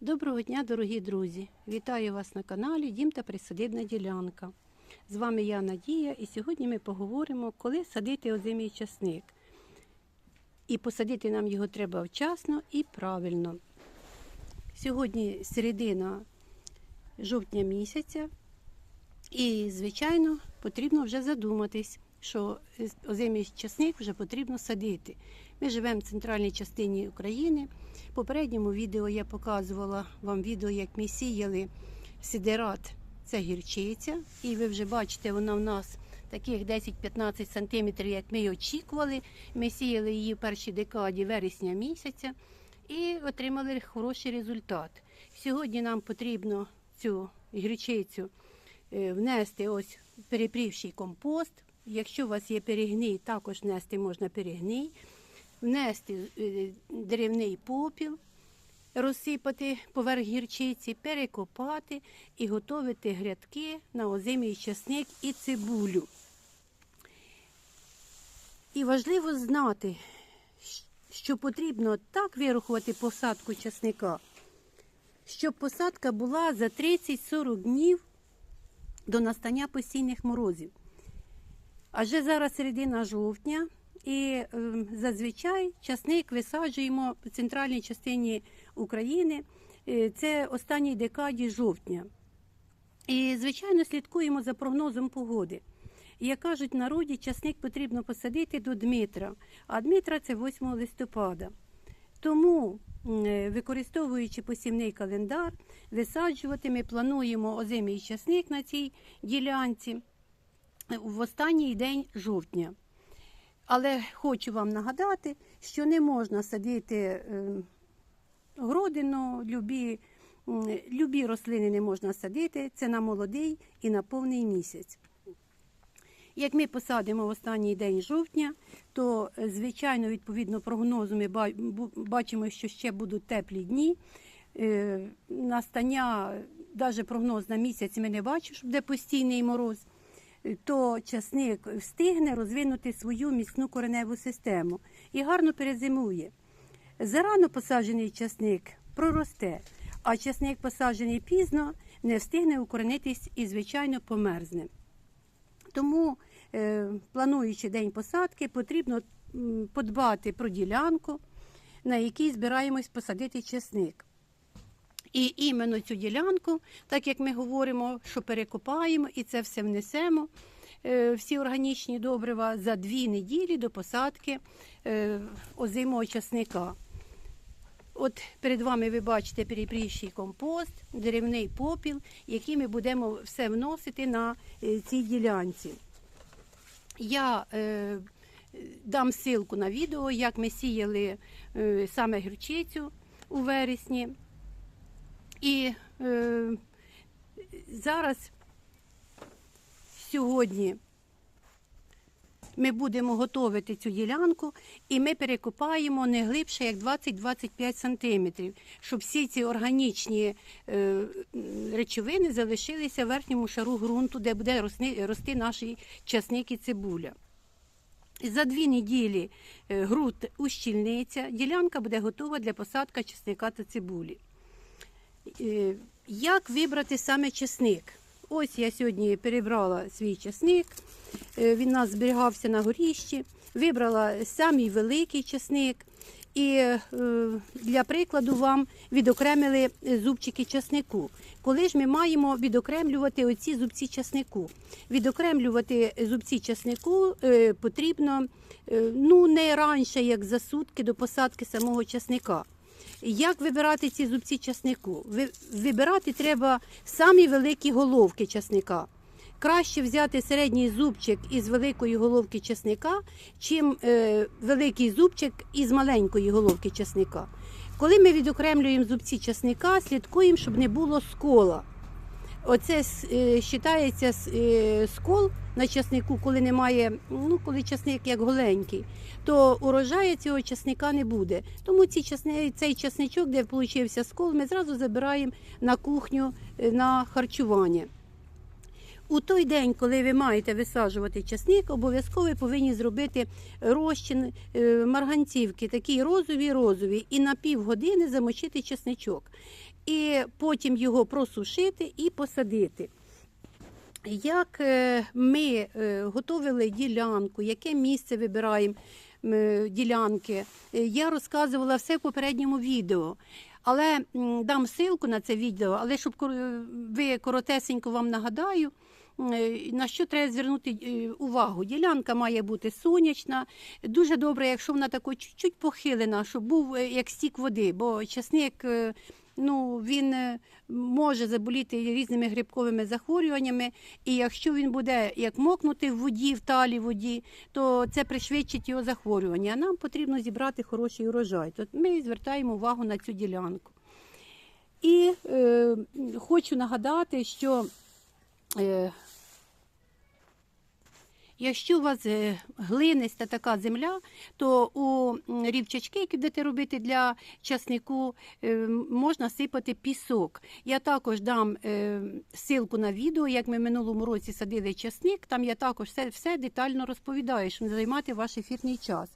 Доброго дня, дорогі друзі! Вітаю вас на каналі Дім та Присадибна ділянка. З вами я Надія, і сьогодні ми поговоримо, коли садити озимий часник. І посадити нам його треба вчасно і правильно. Сьогодні середина жовтня місяця, і, звичайно, потрібно вже задуматись, що озимий часник вже потрібно садити. Ми живемо в центральній частині України. В попередньому відео я показувала вам відео, як ми сіяли сидерат, це гірчиця. І ви вже бачите, вона в нас таких 10-15 см, як ми очікували. Ми сіяли її в першій декаді вересня місяця і отримали хороший результат. Сьогодні нам потрібно цю гірчицю е, внести ось перепрівший компост. Якщо у вас є перегній, також внести можна перегній, внести е, попіл, розсипати поверх гірчиці, перекопати і готувати грядки на озимий часник і цибулю. І важливо знати, що потрібно так вирахувати посадку часника, щоб посадка була за 30-40 днів до настання постійних морозів. Адже зараз середина жовтня, і е, зазвичай часник висаджуємо в центральній частині України. Е, це останній декаді жовтня. І, звичайно, слідкуємо за прогнозом погоди. Як кажуть в народі, часник потрібно посадити до Дмитра, а Дмитра це 8 листопада. Тому, е, використовуючи посівний календар, висаджувати ми плануємо озимий часник на цій ділянці в останній день жовтня. Але хочу вам нагадати, що не можна садити е, гродину, любі, любі рослини не можна садити, це на молодий і на повний місяць. Як ми посадимо в останній день жовтня, то, е, звичайно, відповідно прогнозу, ми бачимо, що ще будуть теплі дні. Е, Настання, навіть прогноз на місяць ми не бачимо, щоб буде постійний мороз то часник встигне розвинути свою міцну кореневу систему і гарно перезимує. Зарано посаджений часник проросте, а часник, посаджений пізно, не встигне укоренитись і, звичайно, померзне. Тому, е, плануючи день посадки, потрібно подбати про ділянку, на якій збираємось посадити часник. І іменно цю ділянку, так як ми говоримо, що перекопаємо і це все внесемо, е, всі органічні добрива за дві неділі до посадки е, озимого часника. От перед вами ви бачите перепрівший компост, деревний попіл, який ми будемо все вносити на е, цій ділянці. Я е, дам ссылку на відео, як ми сіяли е, саме гірчицю у вересні. І е, зараз сьогодні ми будемо готувати цю ділянку, і ми перекопаємо не глибше, як 20-25 сантиметрів, щоб всі ці органічні е, речовини залишилися в верхньому шару ґрунту, де буде рости, рости наш часник і цибуля. За дві неділі е, ґрунт ущільниться, ділянка буде готова для посадки часника та цибулі. Е, Як вибрати саме чесник? Ось я сьогодні перебрала свій чесник. Е, Він у нас зберігався на горіщі. Вибрала самий великий чесник. І е, для прикладу вам відокремили зубчики часнику. Коли ж ми маємо відокремлювати оці зубці часнику? Відокремлювати зубці часнику потрібно ну, не раніше, як за сутки до посадки самого часника. Як вибирати ці зубці часнику? Вибирати треба самі великі головки часника. Краще взяти середній зубчик із великої головки часника, чим е, великий зубчик із маленької головки часника. Коли ми відокремлюємо зубці часника, слідкуємо, щоб не було скола. Оце е, вважається е, скол на часнику, коли немає, ну коли часник як голенький, то урожаю цього часника не буде. Тому ці часни, цей часничок, де получився скол, ми зразу забираємо на кухню е, на харчування. У той день, коли ви маєте висаджувати часник, обов'язково повинні зробити розчин е, марганцівки, такі розові, розові, і на півгодини замочити часничок. І потім його просушити і посадити. Як е, ми готовили готували ділянку, яке місце вибираємо е, ділянки, е, я розказувала все в попередньому відео. Але дам ссылку на це відео, але щоб ви коротесенько вам нагадаю, е, на що треба звернути е, увагу. Ділянка має бути сонячна. Дуже добре, якщо вона тако чуть-чуть похилена, щоб був е, як стік води, бо часник. е, Ну, він е, може заболіти різними грибковими захворюваннями, і якщо він буде як мокнути в воді, в талі воді, то це пришвидшить його захворювання. А нам потрібно зібрати хороший урожай. Тут ми звертаємо увагу на цю ділянку. І е, хочу нагадати, що е, якщо у вас е, глиниста така земля, то у рівчачки, які будете робити для часнику, е, можна сипати пісок. Я також дам е, ссылку на відео, як ми в минулому році садили часник. Там я також все, все детально розповідаю, щоб не займати ваш ефірний час.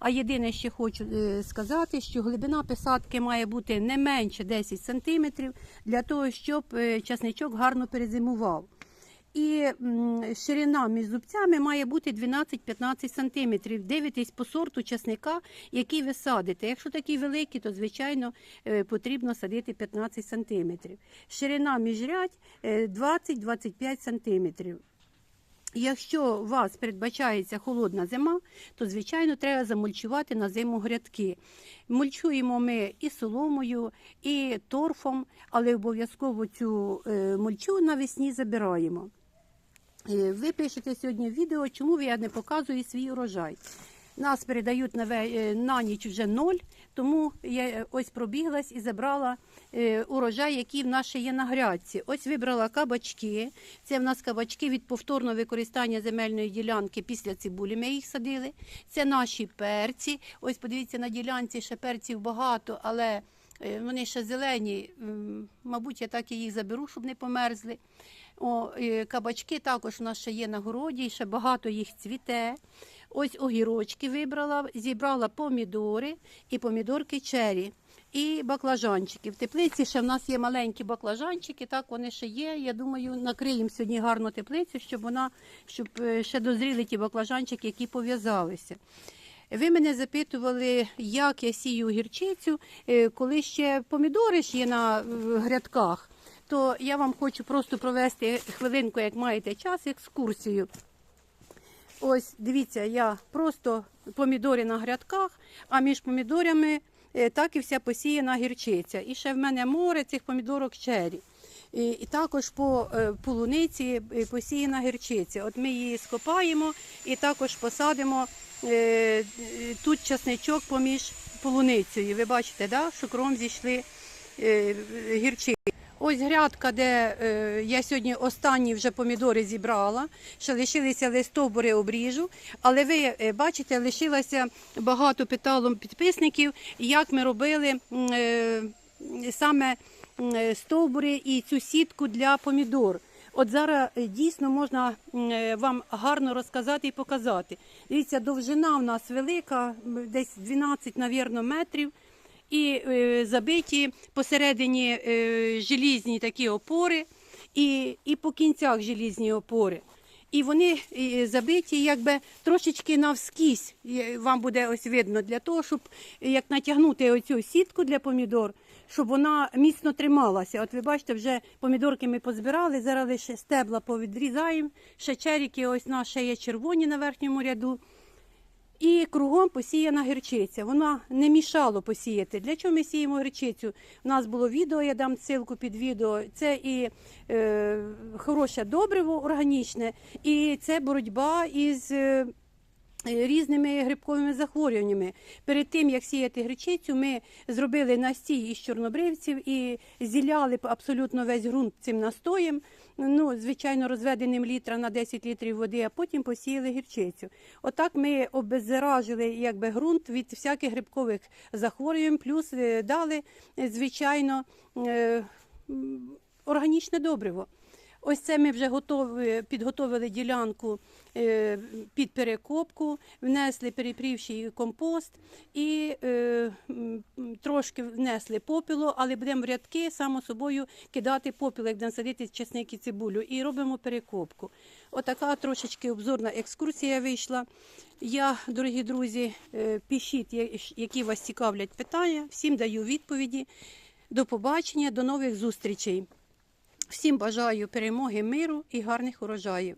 А єдине, що хочу сказати, що глибина посадки має бути не менше 10 см для того, щоб часничок гарно перезимував. І ширина між зубцями має бути 12-15 см. Дивитесь по сорту часника, який ви садите. Якщо такий великий, то звичайно е, потрібно садити 15 см. Ширина міжрядь е, 20-25 см. Якщо у вас передбачається холодна зима, то звичайно треба замульчувати на зиму грядки. Мульчуємо ми і соломою, і торфом, але обов'язково цю е, мульчу навесні забираємо. Е, Ви пишете сьогодні відео, чому я не показую свій урожай. Нас передають на, е, на ніч вже ноль, тому я е, ось пробіглась і забрала урожай, який в ще є на грядці. Ось вибрала кабачки. Це в нас кабачки від повторного використання земельної ділянки після цибулі. Ми їх садили. Це наші перці. Ось подивіться на ділянці, ще перців багато, але вони ще зелені. Мабуть, я так і їх заберу, щоб не померзли. О, кабачки також у нас ще є на городі, ще багато їх цвіте. Ось огірочки вибрала, зібрала помідори і помідорки чері. І баклажанчики. В теплиці ще в нас є маленькі баклажанчики, так вони ще є. Я думаю, накриємо сьогодні гарно теплицю, щоб вона щоб е, ще дозріли ті баклажанчики, які пов'язалися. Ви мене запитували, як я сію гірчицю, е, коли ще помідори ж є на е, грядках, то я вам хочу просто провести хвилинку, як маєте час, екскурсію. Ось дивіться, я просто помідори на грядках, а між помідорами е, так і вся посіяна гірчиця. І ще в мене море цих помідорок чері. І, і також по е, полуниці е, посіяна гірчиця. От ми її скопаємо і також посадимо е, тут часничок поміж полуницею. Ви бачите, да, що кром зійшли е, гірчиці. Ось грядка, де е, я сьогодні останні вже помідори зібрала. Ще лишилися листовбури обріжу. Але ви е, бачите, лишилося багато питало підписників, як ми робили е, саме е, стовбури і цю сітку для помідор. От зараз е, дійсно можна вам гарно розказати і показати. Дивіться, довжина у нас велика, десь 12, навірно, метрів і е, забиті посередині е, желізні такі опори, і, і по кінцях желізні опори. І вони забиті якби трошечки навскізь, Е, вам буде ось видно, для того, щоб як натягнути оцю сітку для помідор, щоб вона міцно трималася. От ви бачите, вже помідорки ми позбирали, зараз лише стебла повідрізаємо, ще черіки ось наші є червоні на верхньому ряду. І кругом посіяна гірчиця. Вона не мішало посіяти. Для чого ми сіємо гірчицю? У нас було відео, я дам ссылку під відео. Це і е, хороше добриво органічне, і це боротьба із. е, Різними грибковими захворюваннями. Перед тим, як сіяти гречицю, ми зробили настій із чорнобривців і зіляли абсолютно весь ґрунт цим настоєм, ну, звичайно, розведеним літра на 10 літрів води, а потім посіяли гірчицю. Отак ми обеззаражили якби, ґрунт від всяких грибкових захворювань, плюс е, дали, е, звичайно, е, органічне добриво. Ось це ми вже готові, підготовили ділянку е, під перекопку, внесли перепрівший компост і е, трошки внесли попілу, але будемо в рядки само собою кидати попіл, як будемо садити чесник і цибулю, і робимо перекопку. Отака трошечки обзорна екскурсія вийшла. Я, дорогі друзі, е, пишіть, які вас цікавлять питання. Всім даю відповіді. До побачення, до нових зустрічей. Всім бажаю перемоги, миру і гарних урожаїв.